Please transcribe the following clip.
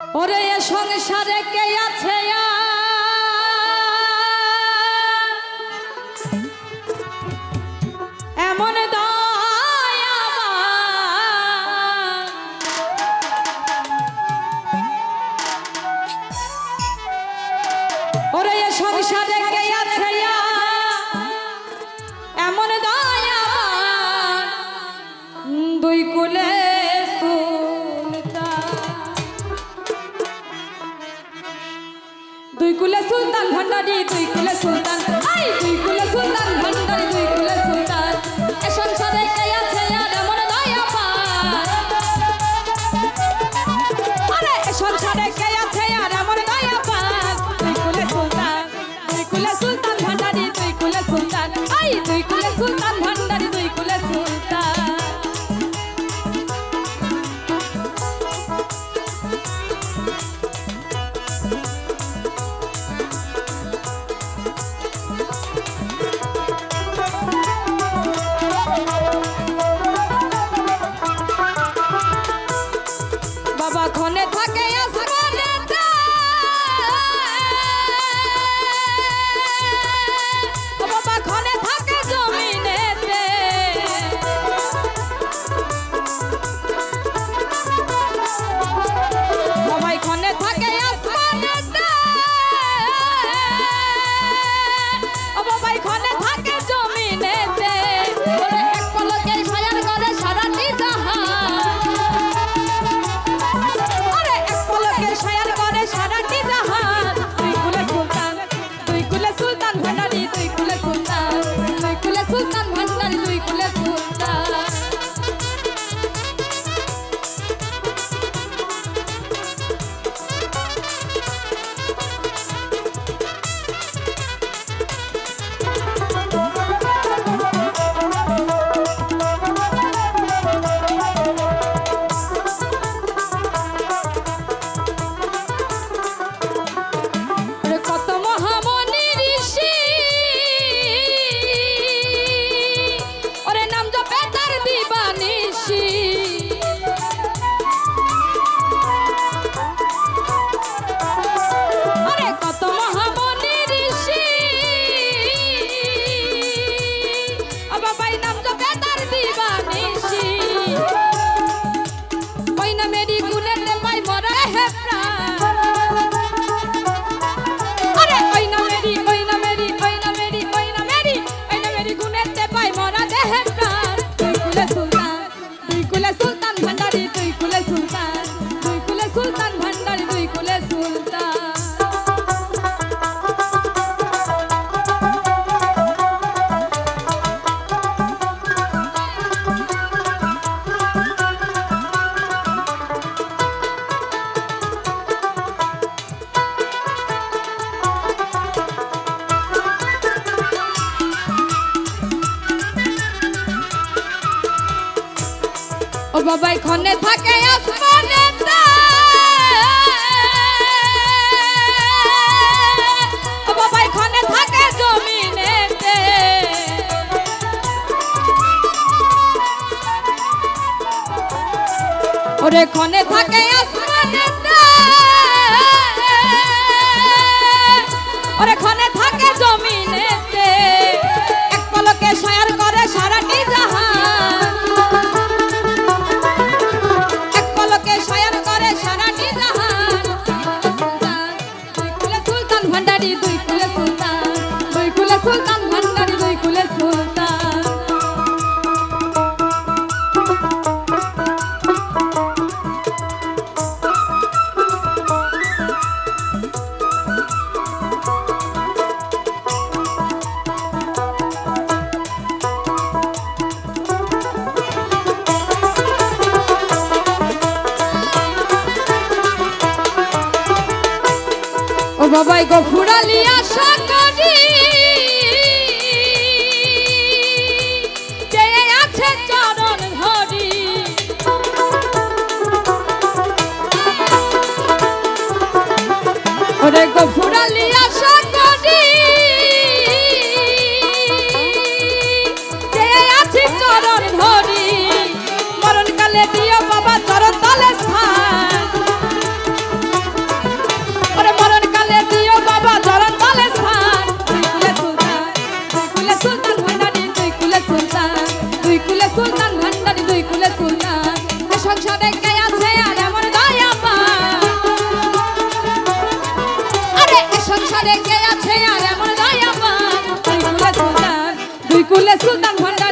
ওরে সংসারে কে আছে এমন ওরে সংসারে কে আছে এমন দয়া সুলতান ভান্ডারি তুই কুলে সুলতান। তুই কুলে সুলতান ভান্ডারি তুই ও বাবা, এখানে থাকে আসমানে ও বাবা, এখানে থাকে জমিনে ওরে খনে থাকে ওরে, এখানে সবাই গো ফুরালি আসা ফুলে সুলতান ভান্ডার